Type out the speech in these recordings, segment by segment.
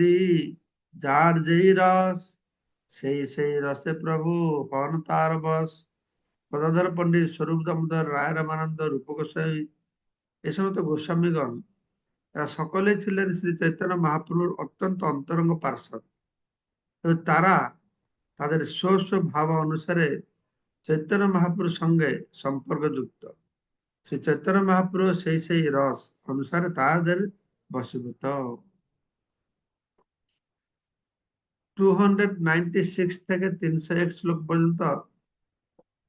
আদি যার যেই রস, সেই সেই রসে প্রভু হন তার বস। গদাধর পণ্ডিত স্বরূপ দামোদর রায় রামানন্দ রূপ গোস্বাই এ সমস্ত গোস্বামীগণ, এরা সকলেই ছিলেন শ্রী চৈতন্য মহাপ্রভুর অত্যন্ত অন্তরঙ্গ পার্শ্বদ। তারা তাদের স্ব ভাব অনুসারে চৈতন্য মহাপ্রভুর সঙ্গে সম্পর্ক যুক্ত শ্রী চৈতন্য মহাপ্রভু সেই সেই রস অনুসারে তাদের বশীভূত। টু হান্ড্রেড নাইনটি সিক্স থেকে তিনশো এক শ্লোক পর্যন্ত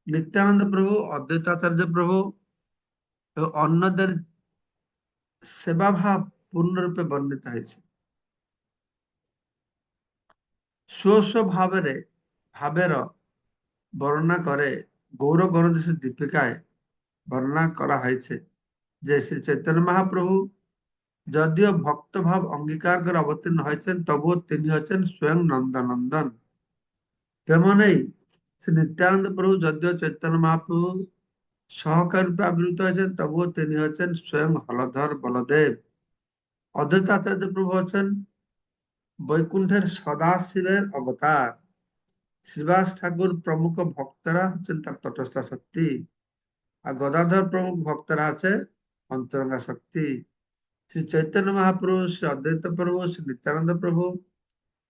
নিত্যানন্দ প্রভু, অদ্বৈতাচার্য প্রভু অন্যদের সেবাভাব পূর্ণরূপে বর্ণিত হয়েছে। স্ব স্ব ভাবের বর্ণনা করে গৌর গণদেশের দীপিকায় বর্ণনা করা হয়েছে যে শ্রী চৈতন্য মহাপ্রভু যদিও ভক্তভাব অঙ্গীকার করে অবতীর্ণ হয়েছেন, তবুও তিনি হচ্ছেন স্বয়ং নন্দানন্দন। তেমনই শ্রী নিত্যানন্দ প্রভু যদিও চৈতন্য মহাপ্রভু সহকার রূপে আবির্ভূত হয়েছেন, তবুও তিনি হচ্ছেন স্বয়ং হলধর বলদেব। অদ্বৈত আচার্য প্রভু হচ্ছেন বৈকুণ্ঠের সদাশিবের অবতার। শ্রীবাস ঠাকুর প্রমুখ ভক্তরা হচ্ছেন তার তটস্থা শক্তি। আর গদাধর প্রমুখ ভক্তরা আছে অন্তরঙ্গা শক্তি। শ্রী চৈতন্য মহাপ্রভু শ্রী অদ্বৈত প্রভু শ্রী নিত্যানন্দ প্রভু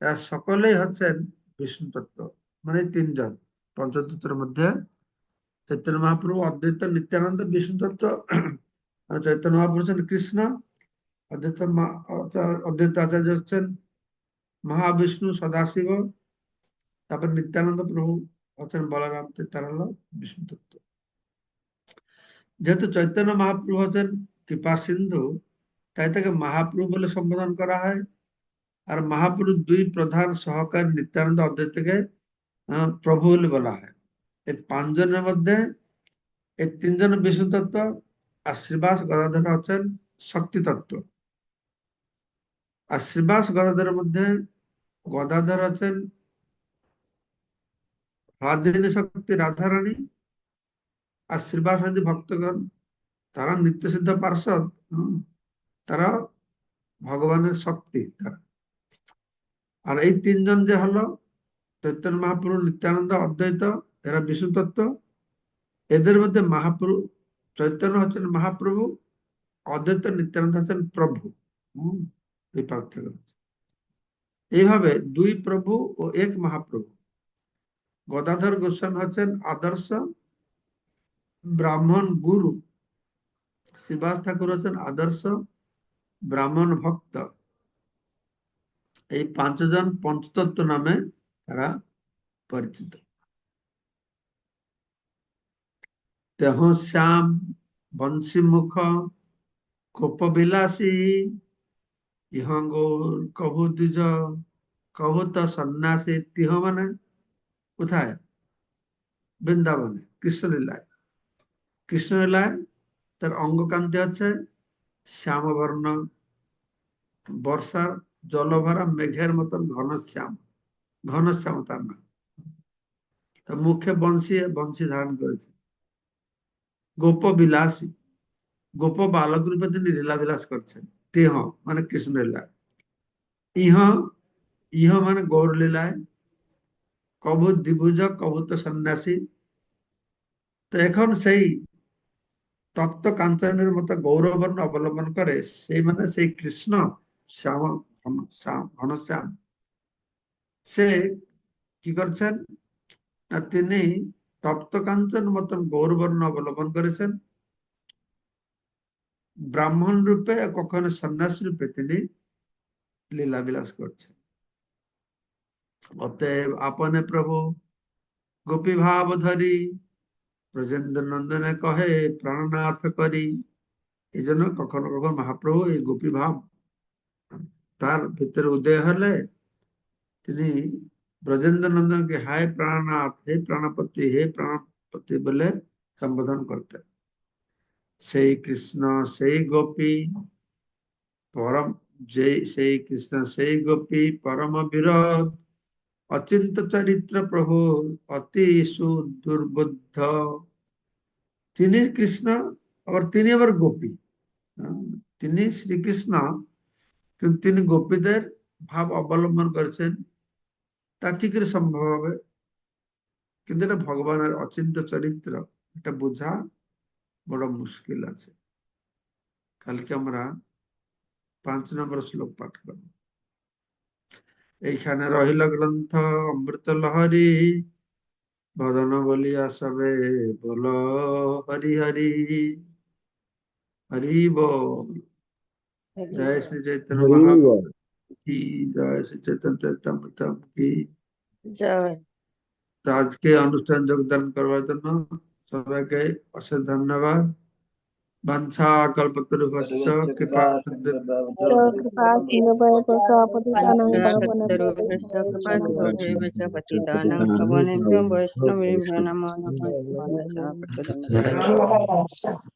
এরা সকলেই হচ্ছেন বিষ্ণু তত্ত্ব মানে তিনজন পঞ্চতত্ত্বের মধ্যে চৈতন্য মহাপ্রভু অদ্বৈত নিত্যানন্দ বিষ্ণু তত্ত্ব আর চৈতন্য মহাপ্রভু হচ্ছেন কৃষ্ণ অদ্বৈত অদ্বৈত আচার্য হচ্ছেন মহাবিষ্ণু সদাশিব তারপর নিত্যানন্দ প্রভু হচ্ছেন বলরাম তারা বিষ্ণু তত্ত্ব যেহেতু চৈতন্য মহাপ্রভু হচ্ছেন কৃপা সিন্ধু তাই তাকে মহাপ্রভু বলে সম্বোধন করা হয়। আর মহাপ্রভু দুই প্রধান সহকারী নিত্যানন্দ অদ্বৈতকে প্রভু বলে বলা হয়। এই পাঁচজনের মধ্যে এই তিনজন বিষ্ণু তত্ত্ব আর শ্রীবাস গদাধর হচ্ছেন শক্তি তত্ত্ব। আর শ্রীবাস গদাধরের মধ্যে গদাধর হচ্ছেন রাধিনী শক্তি রাধারানী আর শ্রীবাস আদি ভক্তগণ। তারা নিত্য সিদ্ধ পার্ষদ তারা ভগবানের শক্তি তারা। আর এই তিনজন যে হলো, চৈতন্য মহাপ্রভু, নিত্যানন্দ, অদ্বৈত, এরা বিষ্ণু তত্ত্ব এদের মধ্যে মহাপ্রভু, চৈতন্য হচ্ছেন মহাপ্রভু, অদ্বৈত, নিত্যানন্দ হচ্ছেন প্রভু। এই পার্থক্য। এইভাবে দুই প্রভু ও এক মহাপ্রভু। গদাধর গোস্বামী হচ্ছেন আদর্শ, ব্রাহ্মণ গুরু। শিবাস ঠাকুর হচ্ছেন আদর্শ ব্রাহ্মণ ভক্ত। এই পাঁচজন পঞ্চতত্ত্ব নামে তারা পরিচিত। দেহ শ্যাম, বংশীমুখ, কোপবিলাসী, ইহঙ্গৌর কভু দ্বিজ কভূত সন্ন্যাসী তিহ মানে কোথায়? বৃন্দাবনে, কৃষ্ণলীলায়। কৃষ্ণলীলায় তার অঙ্গকান্তি হচ্ছে শ্যামবর্ণ, বর্ষার জলভরা মেঘের মতন ঘনশ্যাম ঘনশ্যাম তার নাম। মুখে বংশী বংশী ধারণ করেছে। গোপ বিলাসী, গোপ বালক রূপে তিনি লীলা বিলাস করছেন। তেহ মানে কৃষ্ণ লীলা। ইহ ইহ মানে গৌর লীলায়। কবুত, দ্বিভুজ, কবুত সন্ন্যাসী। তো এখন সেই তপ্ত কাঞ্চনের মতো গৌরবর্ণ অবলম্বন করে সেই মানে সেই কৃষ্ণ শ্যাম ঘনশ্যাম সে কি করছেন? না, তিনি তপ্ত কাঞ্চন মতন গৌরবর্ণ অবলম্বন করেছেন। ব্রাহ্মণ রূপে কখনো সন্ন্যাস রূপে তিনি লীলা বিলাস করছেন। অতএব আপনে প্রভু গোপী ভাব ধরি ব্রজেন্দ্র নন্দনে কহে প্রাণনাথ করি এই জন্য কখনো কখনো মহাপ্রভু এই গোপী ভাব তার ভিতরে উদয় হলে তিনি ব্রজেন্দ্র নন্দনকে হায় প্রাণনাথ, হে প্রাণপতি হে প্রাণপতি বলে সম্বোধন করতেন। সেই কৃষ্ণ, সেই গোপী, পরম যে সেই কৃষ্ণ, সেই গোপী, পরম বিরোধ। অচিন্ত চরিত্র প্রভু অতি সুদুর্বুদ্ধ। তিনি কৃষ্ণ, আবার তিনি আবার গোপী। তিনি শ্রীকৃষ্ণ, কিন্তু তিনি গোপীদের ভাব অবলম্বন করেছেন। তা কি করে সম্ভব হবে? কিন্তু এটা ভগবানের অচিন্ত চরিত্র, এটা বোঝা বড় মুশকিল আছে। কালকে আমরা পাঁচ নম্বর শ্লোক পাঠ করব। এইখানে রহিল গ্রন্থ অমৃত লহরী বদন বলিয়া সবে বল হরি হরি হরি বল জয় শ্রী চৈতন্য মহাপ্রভু কি জয় শ্রী চৈতন্য চৈতন্যম কি জয় তো আজকে অনুষ্ঠান যোগদান করবার জন্য সবাইকে অশেষ ধন্যবাদ वाञ्छा कल्पतरुभश्च कृपा सिन्धुभ्यो नमो नमः